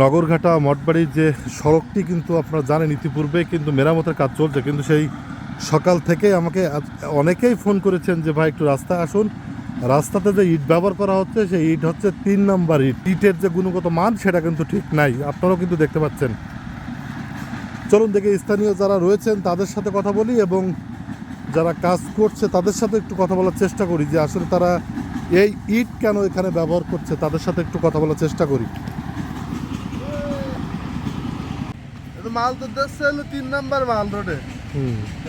নগরঘাটা, মঠবাড়ির যে সড়কটি কিন্তু আপনারা জানেন ইতিপূর্বে কিন্তু মেরামতের কাজ চলছে। কিন্তু সেই সকাল থেকে আমাকে অনেকেই ফোন করেছেন যে, ভাই, একটু রাস্তায় আসুন। রাস্তাতে যে ইট ব্যবহার করা হচ্ছে, সেই ইট হচ্ছে তিন নাম্বার ইট। ইটের যে গুণগত মান, সেটা কিন্তু ঠিক নাই। আপনারাও কিন্তু দেখতে পাচ্ছেন। চলুন দেখে স্থানীয় যারা রয়েছেন, তাদের সাথে কথা বলি এবং যারা কাজ করছে, তাদের সাথে একটু কথা বলার চেষ্টা করি যে, আসলে তারা এই ইট কেন এখানে ব্যবহার করছে, তাদের সাথে একটু কথা বলার চেষ্টা করি এটা মাল তো দেখছে হলো তিন নাম্বার মাল রোডে।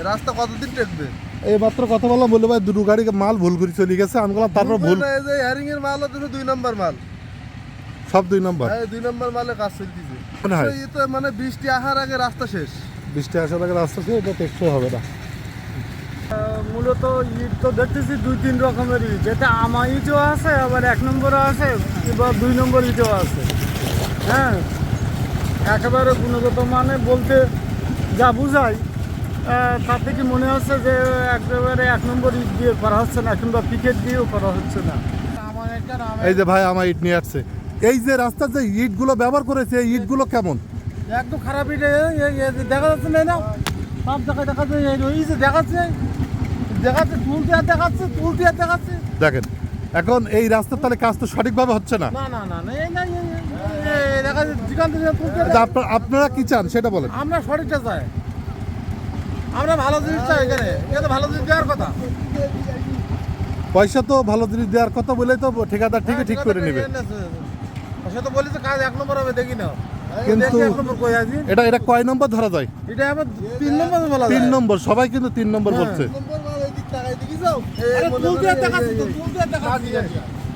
রাস্তা কতদিন টেকবে? এই মাত্র কথা বললাম বলল ভাই দুটো গাড়ি মাল ভুল করে চলে গেছে। আমি বললাম তারপর ভুল। এই যে হ্যারিং এর মাল হচ্ছে দুই নাম্বার মাল। সব দুই নম্বর? হ্যাঁ দুই নাম্বার মালে কাজ চলতেছে। এই তো মানে বৃষ্টি আসার আগে রাস্তা শেষ। বৃষ্টি আসার আগে রাস্তা ছিল এটা টেকসই হবে না। মূলত ইট তো দেখতেছি দুই তিন রকমের ইট যেটা আমা ইটও আছে আবার এক নম্বরও আছে কিংবা দুই নম্বর ইটও আছে। হ্যাঁ? একেবারে গুণগত মানে বলতে যা বুঝাই আহ, তার থেকে মনে হচ্ছে যে একেবারে এক নম্বর ইট দিয়ে করা হচ্ছে না কিংবা পিকেট দিয়েও করা হচ্ছে না। এই যে ভাই আমার ইট নিয়ে আসছে। এই যে রাস্তার যে ইটগুলো ব্যবহার করেছে এই ইটগুলো কেমন? একদম খারাপ ইট দেখা যাচ্ছে না না সব জায়গায় দেখাচ্ছে এই- এই যে দেখাচ্ছে দেখাচ্ছে তুল দিয়ে দেখাচ্ছে তুল দিয়ে দেখাচ্ছে। দেখেন এখন এই রাস্তার তাহলে কাজ তো সঠিকভাবে হচ্ছে না। না না না না এই না আচ্ছা, আপনার- কি চান? সেটা বলেন। আমরা সঠিকটা চাই। আমরা ভালো জিনিস চাই এখানে। এখানে ভালো জিনিস দেওয়ার কথা। পয়সা তো ভালো জিনিস দেওয়ার কথা বলেই তো ঠিকাদার ঠিকই ঠিক করে নেবে। সে তো বলি তো কাজ এক নম্বর হবে দেখি না কিন্তু- দেখি এক নম্বর কই আছি। এটা এটা কয় নম্বর ধরা যায়? এটা আবার তিন নম্বর বলা তিন নম্বর সবাই কিন্তু তিন নম্বর হ্যাঁ। বলছে।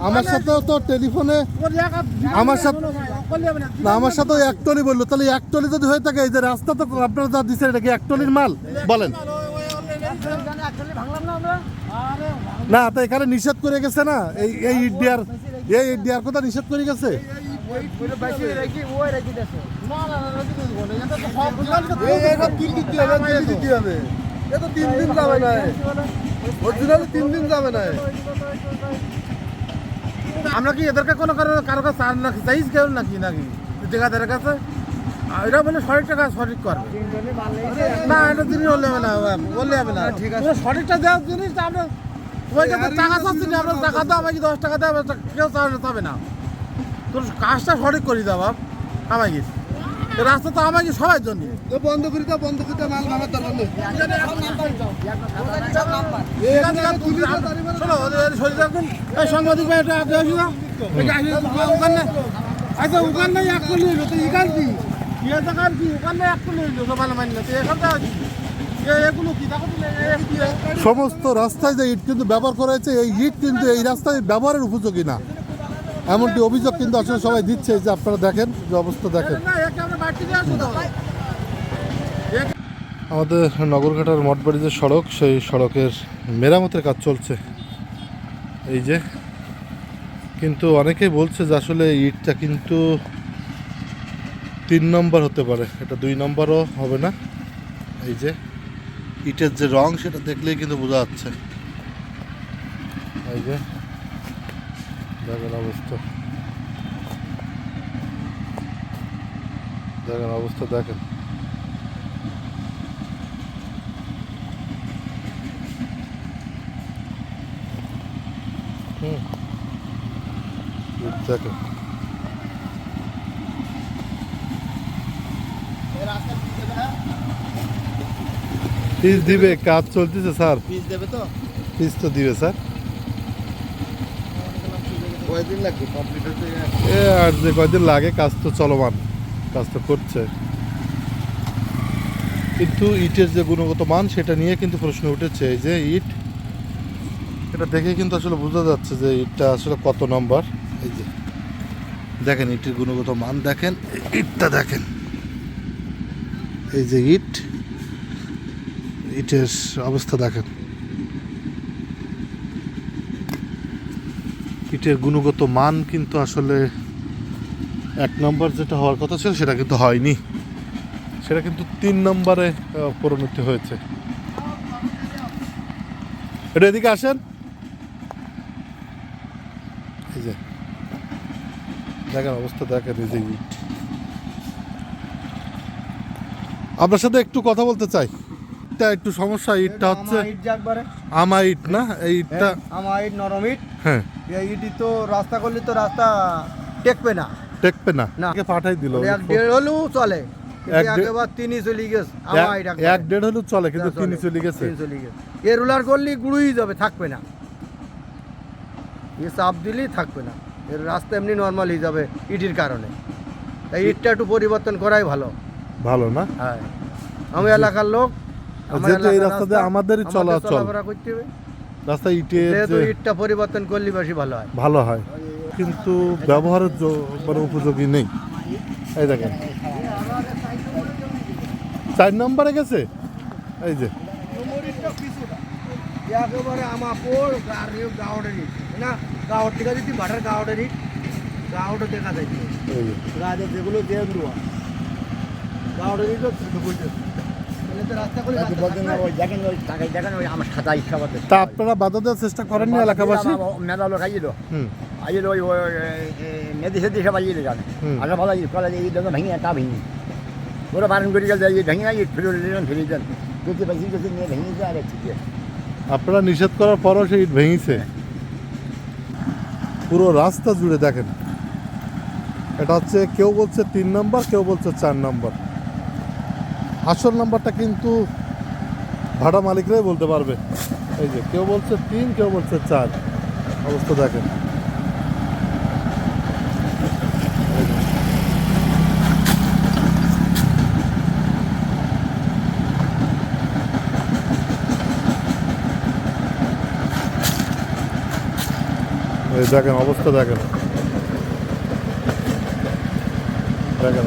আমার সাথেও তো টেলিফোনে আমার সাথে- না, আমার সাথে এক টলি বলল। তাহলে এক টলি যদি হয়ে থাকে, এই যে রাস্তা তো আপনারা যা দিচ্ছেন এটা কি এক টলির মাল? বলেন। না, তো এখানে নিষেধ করে গেছে না? এই এই ইডিয়ার এই ইডিয়ার কথা নিষেধ করে গেছে? তিন দিন যাবে না। তিন দিন যাবে না। আমরা কি এদেরকে কোনো কারও কারও কাছে নাকি চাইজ কেউ নাকি নাকি? জেগাদের কাছে? এটা বলে সঠিক টাকা সঠিক করবে। না এটা জিনিস বললে হবে না বললে হবে না। ঠিক আছে। সঠিকটা দেওয়ার জিনিসটা আমরা ওই কাছে টাকা চাচ্ছি না আমরা টাকা দাও আমাকে দশ টাকা দেওয়া কেউ চাবে না। তোর কাজটা সঠিক করি দাও বাপ। আমাকে রাস্তা তো আমাকে সবার জন্য। তো বন্ধ করে দাও বন্ধ করে মাল ভাঙার দরকার নেই সাংবাদিক ভাই এটা আগে আসি না আচ্ছা ওখান নাই এক করলে হইল তো এখান কি? ইয়ে দেখার কি? ওখান এক করলে হইল সবাই মানি না তো এখানটা সমস্ত রাস্তায় যে ইট কিন্তু ব্যবহার করা হয়েছে এই ইট কিন্তু এই রাস্তায় ব্যবহারের উপযোগী না। এমনটি অভিযোগ কিন্তু আসলে সবাই দিচ্ছে যে আপনারা দেখেন, যে অবস্থা দেখেন। আমাদের নগরঘাটার মঠবাড়ি যে সড়ক, সেই সড়কের মেরামতের কাজ চলছে। এই যে, কিন্তু অনেকেই বলছে যে আসলে ইটটা কিন্তু তিন নম্বর হতে পারে, এটা দুই নম্বরও হবে না। এই যে, ইটের যে রং, সেটা দেখলেই কিন্তু বোঝা যাচ্ছে। এই যে দেখেন অবস্থা। দেখেন অবস্থা দেখেন। হুম। দেখেন। পিস দিবে কাজ চলতেছে স্যার। পিস দেবে তো? পিস তো দিবে স্যার। কয়দিন লাগবে? আর যে কয়দিন লাগে, কাজ তো চলমান, কাজ তো করছে। কিন্তু ইটের যে গুণগত মান, সেটা নিয়ে কিন্তু প্রশ্ন উঠেছে, এই যে ইট, এটা দেখে কিন্তু আসলে বোঝা যাচ্ছে যে ইটটা আসলে কত নম্বর। এই যে, দেখেন ইটের গুণগত মান, দেখেন, ইটটা দেখেন। এই যে ইট, ইটের অবস্থা দেখেন। ইটের গুণগত মান কিন্তু আসলে এক নম্বর যেটা হওয়ার কথা ছিল, সেটা কিন্তু হয়নি। সেটা কিন্তু তিন নম্বরে পরিণতি হয়েছে। এটা এদিকে আসেন। এই যে অবস্থা দেখেন এই যে। আপনার সাথে একটু কথা বলতে চাই। এটা একটু সমস্যা ইটটা হচ্ছে আমা ইট না? এই ইটটা আমার ইট নরম ইট। হ্যাঁ। এই ইটি তো রাস্তা করলে তো রাস্তা টেকবে না। টেকবে না। না। পাঠাই দিল এক দেড় হলেও চলে। এক দেড়- চলে গেছে। আমার ইট এক- এক দেড় হলেও চলে কিন্তু তিনি চলে গেছে। তিন চলে গেছে। এ রুলার করলে গুড়ুই যাবে থাকবে না। এ চাপ দিলেই থাকবে না। এর রাস্তা এমনি নর্মাল হয়ে যাবে ইটির কারণে। তাই ইটটা একটু পরিবর্তন করাই ভালো। ভালো না? হ্যাঁ। আমি এলাকার লোক যেহেতু এই এলাকার রাস্তা দিয়ে আমাদেরই আমাদের চলাচল। চলাফেরা করতে হবে। রাস্তা ইটের ইটটা পরিবর্তন করলে বেশি ভালো হয়। ভালো হয়। কিন্তু ব্যবহারের মানে উপযোগী নেই। এই দেখেন। চার নম্বরে গেছে? এই যে। একেবারে আমার পোড় আর গাওড়ের না গাওড় থেকে যদি ভাটার গাওড়ের ইট গাওড়ে দেখা যায়। রাজা যেগুলো দিয়ে দেওয়া। গাওড়ের বুঝতে তো রাস্তা তা আপনারা বাধা দেওয়ার চেষ্টা করেননি এলাকাবাসী? মেলা লোক আইল। হুম। আইল ওই ওই মেদি সেদি সব আইল জানে হুম। আগে ভালো আইল কলে এই জন্য ভেঙে তা ভেঙে। ওরা বারণ করে গেল এই ভেঙে ফিরে দিলেন ফিরে দেন যদি বেশি যদি নিয়ে ভেঙে যায় আরে ঠিক আছে আপনারা নিষেধ করার পরও সেই ইট ভেঙেছে। পুরো রাস্তা জুড়ে দেখেন। এটা হচ্ছে কেউ বলছে তিন নম্বর কেউ বলছে চার নম্বর। আসল নাম্বারটা কিন্তু ভাড়া মালিকরাই বলতে পারবে। এই যে, কেউ বলছে তিন, কেউ বলছে চার। অবস্থা দেখেন। দেখেন, অবস্থা দেখেন দেখেন।